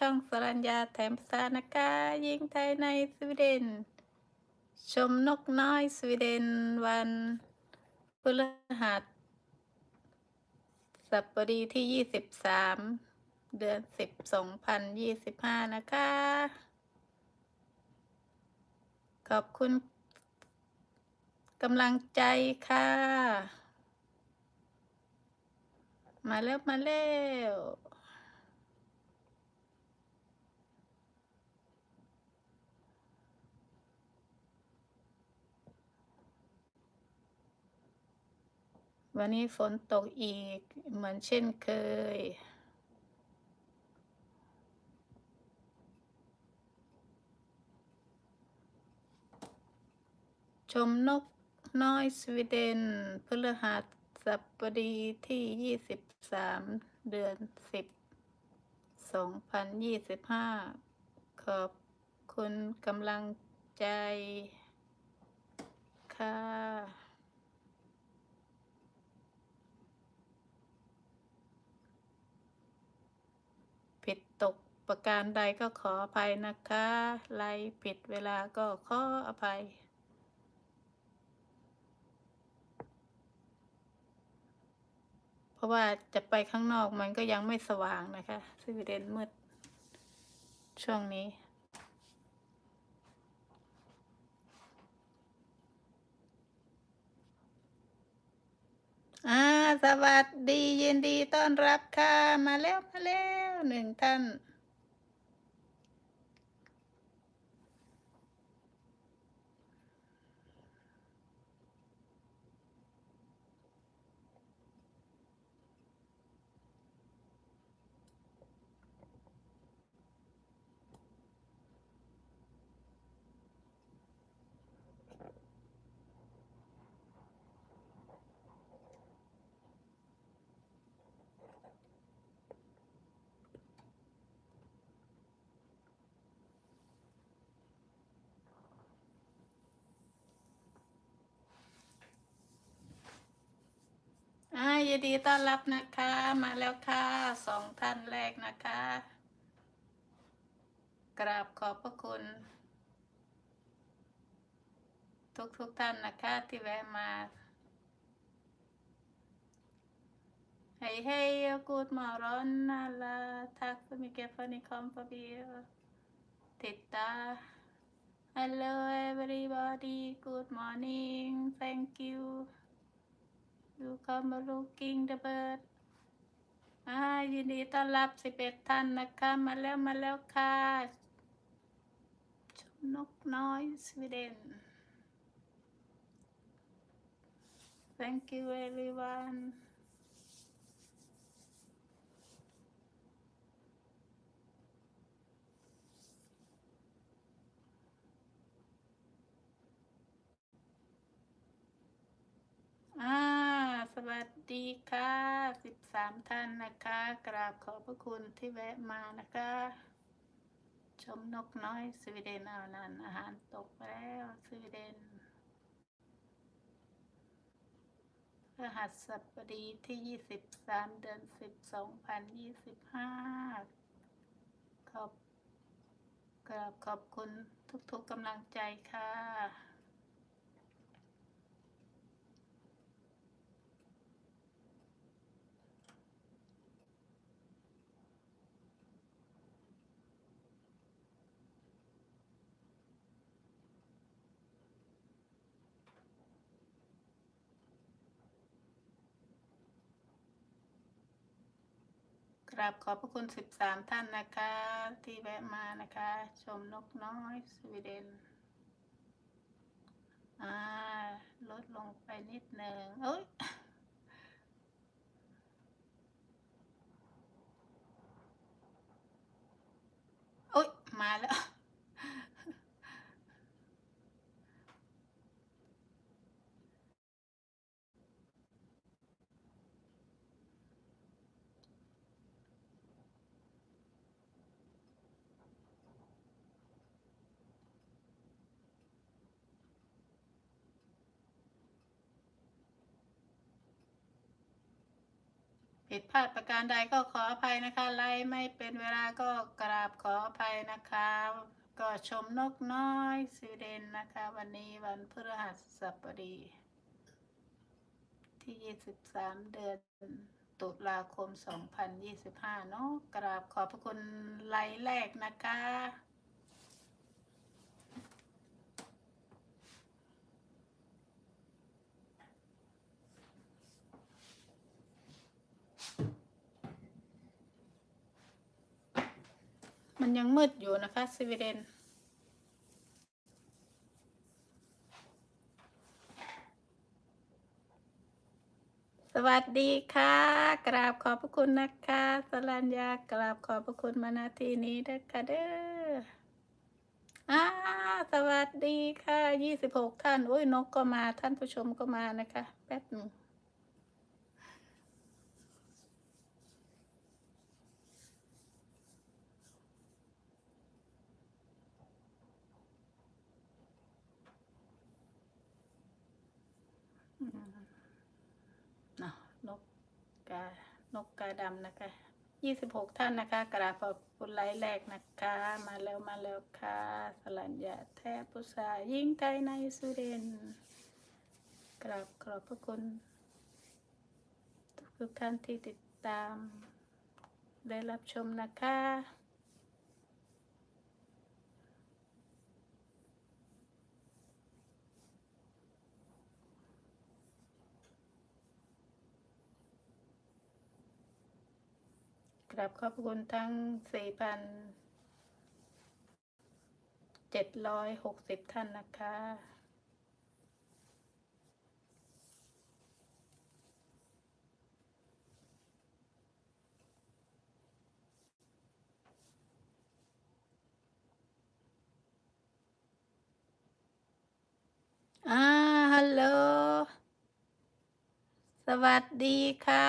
ช่องสรัญญาแถมสานากายิงไทยในสวีเดน ชมนกน้อยสวีเดนวันพฤหัสสัปดีที่ 23 เดือน 10 2025 นะคะ ขอบคุณกำลังใจค่ะ มาแล้ว มาแล้ว วันนี้ฝนตกอีกเหมือนเช่นเคย ชมนกน้อยสวีเดนพฤหัสบดีที่ 23 เดือน 10 2025 ขอบคุณกำลังใจค่ะ ผิดตก ประการใดก็ขออภัยนะคะไลผิดเวลาก็ขออภัยเพราะว่าจะไปข้างนอกมันก็ยังไม่สว่างนะคะสวีเดนมืด ช่วงนี้ อ่า สวัสดียินดีต้อนรับค่ะ มาแล้ว มาแล้วหนึ่งท่าน อ่ายิ นดีต้อนรับนะคะ มาแล้วค่ะสองท่านแรกนะคะ กราบขอบพระคุณ ทุกทุกท่านนะคะที่แวะมาไฮ้เฮ้ยกูดมอรอนนาลาทักมิเกฟานิคอมปาเบียติดตา Hello everybody good morning thank you You come looking the bird. อ่ายินดีต้อนรับสิบเอ็ดท่านนะคะ มาแล้วมาแล้วค่ะชมนกน้อยสวีเดน Thank you everyone อ่า สวัสดีค่ะสิบสามท่านนะคะ กราบขอบพระคุณที่แวะมานะคะ ชมนกน้อยสวีเดนเอานั้นอาหารตกแล้วสวีเดนพฤหัสบดีที่ยี่สิบสามเดือนสิบสองพันยี่สิบห้าขอบกราบขอบคุณทุกๆกำลังใจค่ะ ราบขอบพระคุณ 13 ท่านนะคะ ที่แวะมานะคะ ชมนกน้อยสวีเดนอ่าลดลงไปนิดหนึ่งเอ้ย โอ้ย มาแล้ว อ ผิดพลาดประการใดก็ขออภัยนะคะ ไลฟ์ไม่เป็นเวลาก็กราบขออภัยนะคะ ก็ชมนกน้อยสวีเดนนะคะ วันนี้วันพฤหัสบดี ที่ 23 เดือนตุลาคม 2025 เนาะกราบขอบพระคุณไลฟ์แรกนะคะ มันยังมืดอยู่นะคะสวีเดนสวัสดีค่ะ กราบขอบพระคุณนะคะสรัญญากราบขอบพระคุณมาณที่นี้ด้วยค่ะเด้ออ่าสวัสดีค่ะยี่สิบหกท่าน โอ้ยนกก็มาท่านผู้ชมก็มานะคะ แป๊บหนึ่งอืมเนาะนก กานกกาดำนะคะยี่สิบหกท่านนะคะกราบขอบคุณไลฟ์แรกนะคะ มาแล้วมาแล้วค่ะ สลัญญาแทบพุษายิ่งไทยในสุเรนกราบขอบพระคุณทุกท่านที่ติดตาม ได้รับชมนะคะ ราบขอบคุณทั้ง 4,760 ท่านนะคะ อ่า ฮัลโหล สวัสดีค่ะ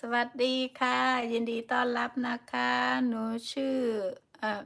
สวัสดีค่ะ ยินดีต้อนรับนะคะ หนูชื่อเอ่อ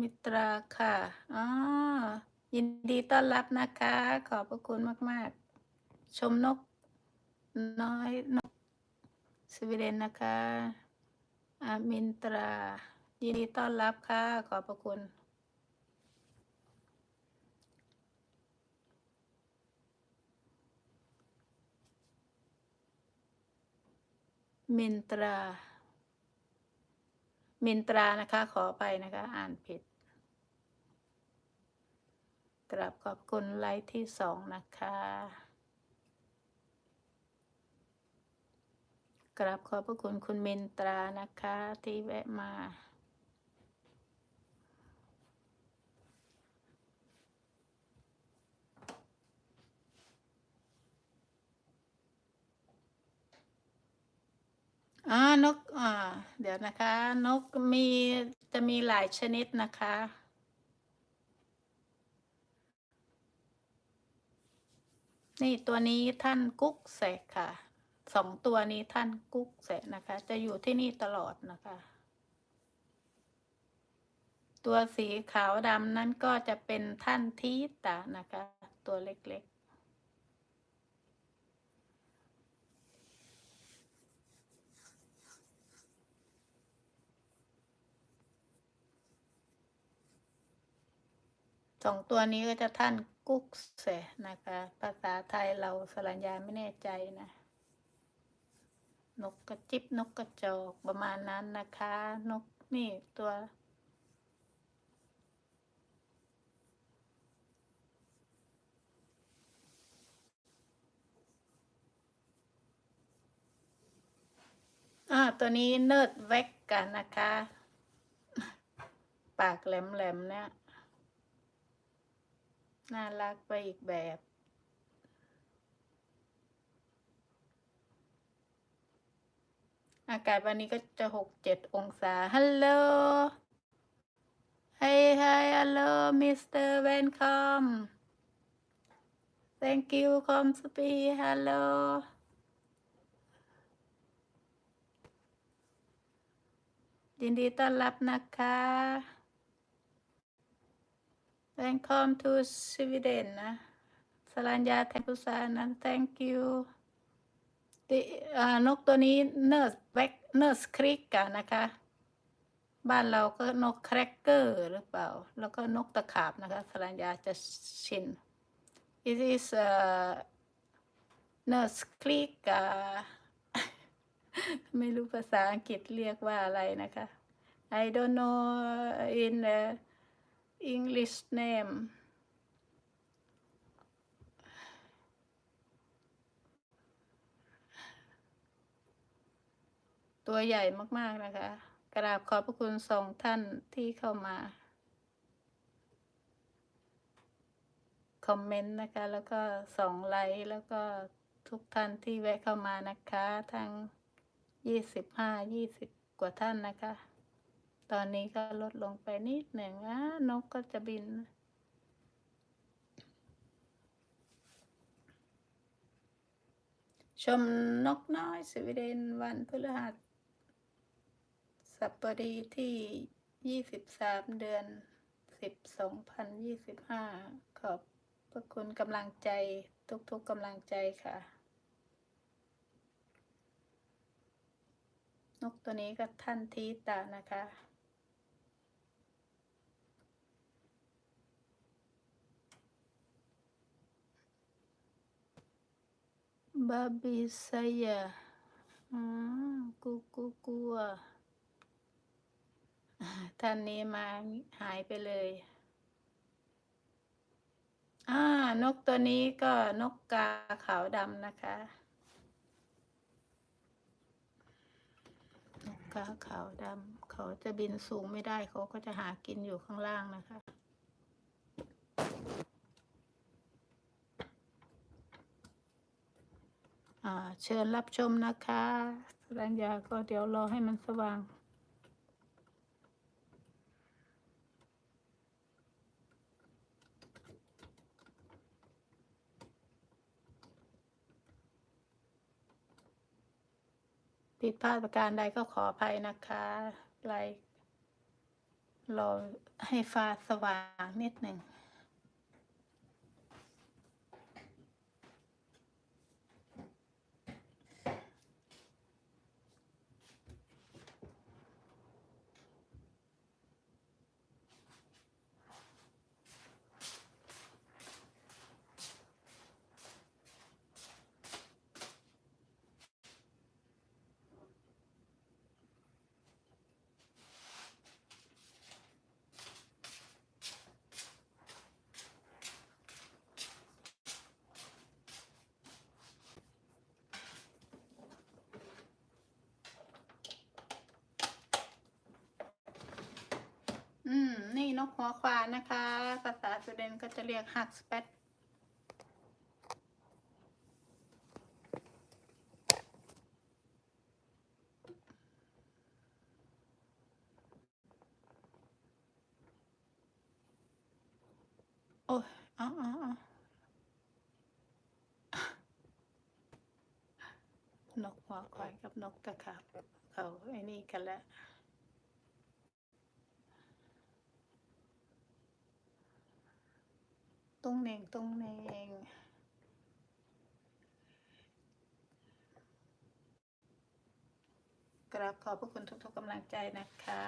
มิตราค่ะอ๋อยินดีต้อนรับนะคะ ขอบพระคุณมาก ๆ ชมนก น้อยนกสวีเดนนะคะอามินตรา ยินดีต้อนรับค่ะ ขอบพระคุณ เมนตรา เมนตรานะคะ ขอไปนะคะ อ่านผิดกราบขอบคุณไลฟ์ที่สองนะคะ กราบขอบพระคุณคุณเมนตรานะคะที่แวะมา อ่านกอ่าเดี๋ยวนะคะ นกมีจะมีหลายชนิดนะคะ นี่ตัวนี้ท่านกุ๊กแสกค่ะสองตัวนี้ท่านกุ๊กแสกนะคะ จะอยู่ที่นี่ตลอดนะคะ ตัวสีขาวดำนั้นก็จะเป็นท่านทีตานะคะ ตัวเล็ก สองตัวนี้ก็จะท่านกุ๊กแสนะคะ ภาษาไทยเราสรัญญาไม่แน่ใจนะ นกกระจิบนกกระจอกประมาณนั้นนะคะ นกนี่ตัว อ่า ตัวนี้เนิร์ดแวกกันนะคะ ปากแหลมๆเนี่ย น่ารักไปอีกแบบ อากาศวันนี้ก็จะหกเจ็ดองศา ฮัลโหล Hey, hi, hello, Mr. Welcome. Thank you, come to be. Hello. ยินดีต้อนรับนะคะ Welcome to Sweden นะสรัญญาแทนพุษานั้น thank you นกตัวนี้เนอร์สแบ็กเนอร์สคริกอะนะคะ บ้านเราก็นกแครกเกอร์หรือเปล่า แล้วก็นกตะขาบนะคะสรัญญาจะชิน it is a nurse click ไม่รู้ภาษาอังกฤษเรียกว่าอะไรนะคะ I don't know in the English name ตัวใหญ่มากๆนะคะ กราบขอบพระคุณสองท่านที่เข้ามาคอมเมนต์นะคะ แล้วก็สองไลค์แล้วก็ทุกท่านที่แวะเข้ามานะคะ ทั้งยี่สิบห้ายี่สิบกว่าท่านนะคะ ตอนนี้ก็ลดลงไปนิดหนึ่งอะนกก็จะบิน ชมนกน้อยสวีเดนวันพฤหัสสัปดาห์ที่ยี่สิบสามเดือนสิบสองพันยี่สิบห้าขอบพระคุณกำลังใจทุกๆกำลังใจค่ะ นกตัวนี้ก็ท่านทีตานะคะ บาบิสยาอืมกูกูกลัวท่านนี้มาหายไปเลย อ่า นกตัวนี้ก็นกกาขาวดำนะคะ นกกาขาวดำเขาจะบินสูงไม่ได้เขาก็จะหากินอยู่ข้างล่างนะคะ อ่า เชิญรับชมนะคะสัญญาก็เดี๋ยวรอให้มันสว่างผิดพลาดประการใดก็ขออภัยนะคะไลค์รอให้ฟ้าสว่างนิดหนึ่ง อืม นกหัวควานนะคะ ภาษาสวีเดนก็จะเรียกฮักสเปดโอ้ยอาเอาเอนกหัวควายกับนกตะขาบเขาไอ้นี่กันแล้ว ตรงเหน่งตรงเหน่งกราบขอบพระคุณทุกๆกำลังใจนะคะ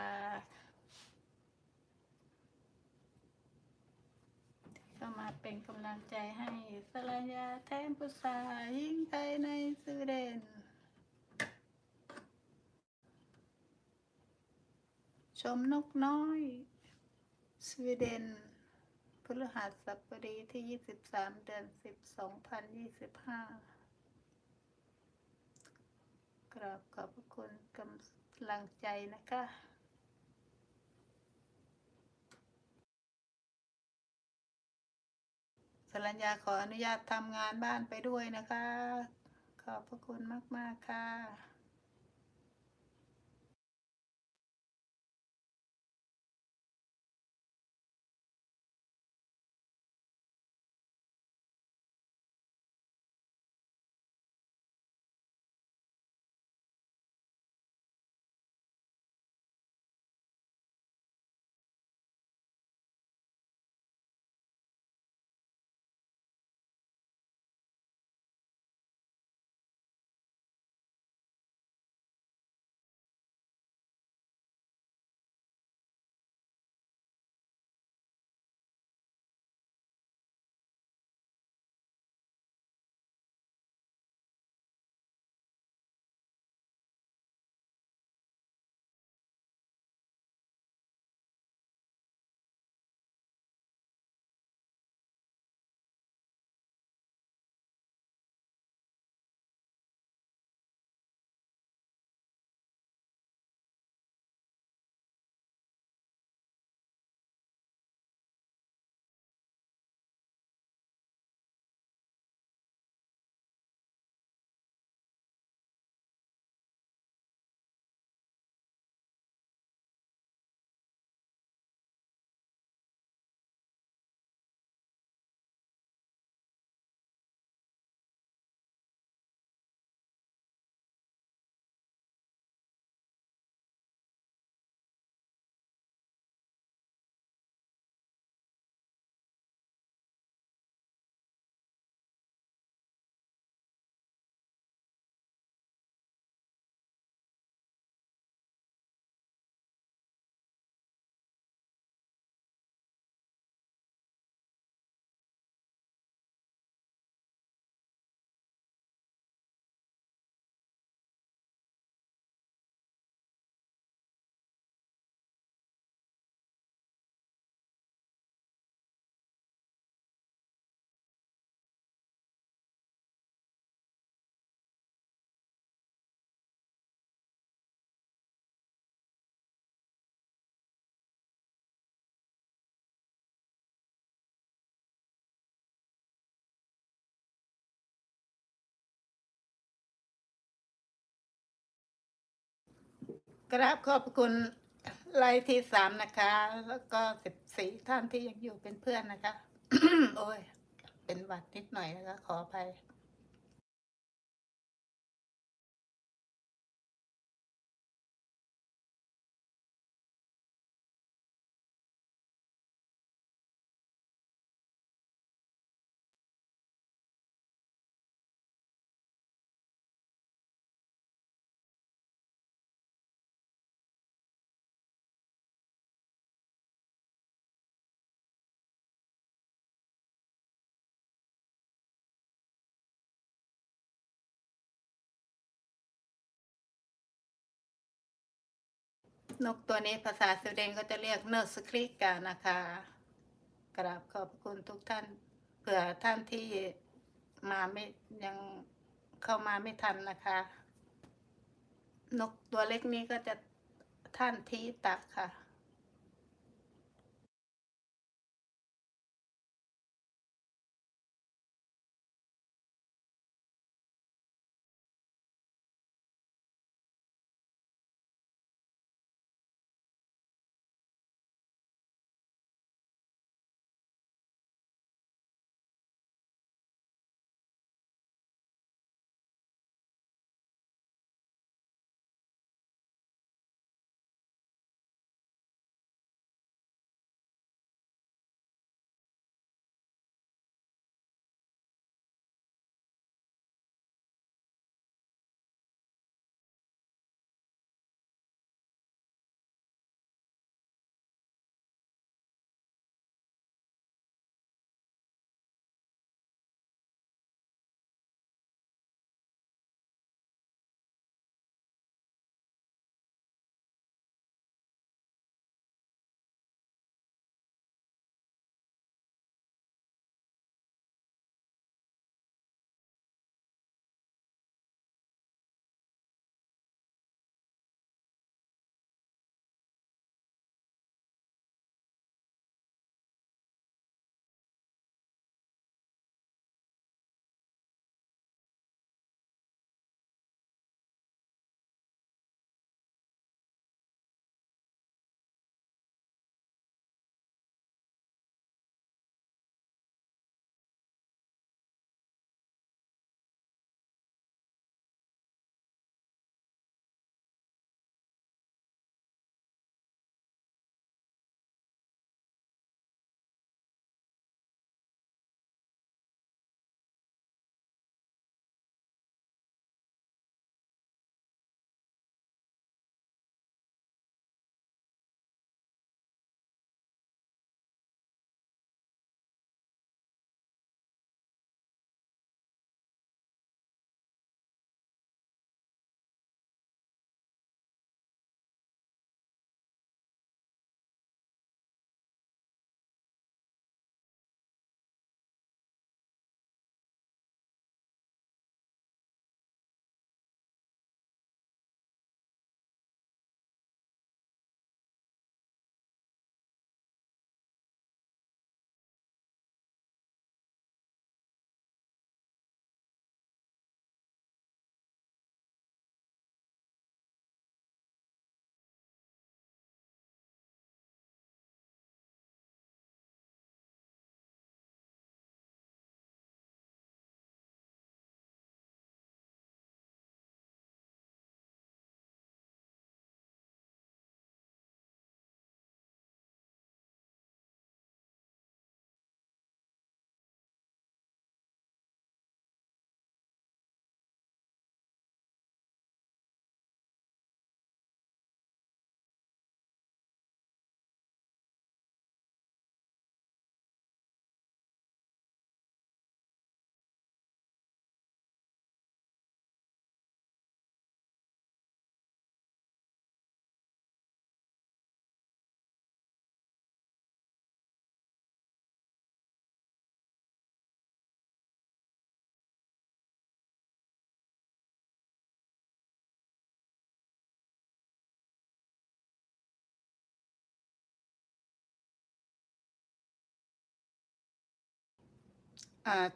ที่เข้ามาเป็นกำลังใจให้สลายาแทนพุษายิ่งไทยในสวีเดนชมนกน้อย สวีเดน ฤหัสบดีที่ 23 เดือน 10 2025 กราบขอบคุณกำลังใจนะคะสรัญญาขออนุญาตทำงานบ้านไปด้วยนะคะ ขอบพระคุณมาก ๆ ค่ะ กราบขอบคุณไลน์ที่สามนะคะ แล้วก็สิบสี่ท่านที่ยังอยู่เป็นเพื่อนนะคะ โอ้ย เป็นหวัดนิดหน่อยนะคะ ขออภัย นกตัวนี้ภาษาสวีเดนก็จะเรียกเนอร์สคริกานะคะ กราบขอบคุณทุกท่านเผื่อท่านที่มาไม่ยังเข้ามาไม่ทันนะคะ นกตัวเล็กนี้ก็จะท่านทีตักค่ะ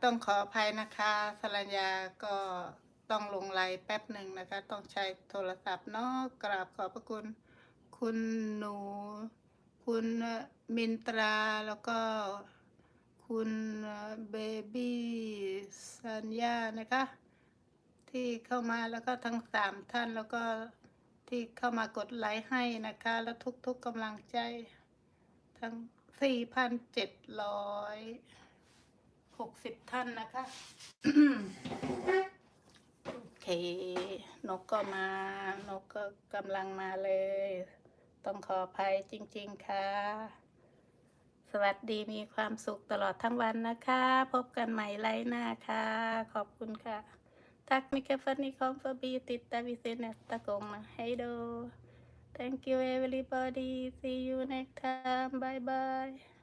ต้องขออภัยนะคะสรัญญาก็ต้องลงไลน์แป๊บหนึ่งนะคะ ต้องใช้โทรศัพท์เนาะกราบขอบพระคุณ คุณหนู คุณมินตราแล้วก็คุณเบบี้สัญญานะคะ ที่เข้ามาแล้วก็ทั้งสามท่านแล้วก็ที่เข้ามากดไลค์ให้นะคะ แล้วทุกๆกกำลังใจทั้ง หกสิบท่านนะคะ โอเค นกก็มา นกก็กำลังมาเลย ต้องขออภัยจริง ๆ ค่ะ สวัสดีมีความสุขตลอดทั้งวันนะคะ พบกันใหม่ไลฟ์หน้าค่ะ ขอบคุณค่ะทักมิกาฟนนี่คอมฟอร์บีติดตาวิเซษนะตะกงมาให้ดู thank you everybody see you next time bye bye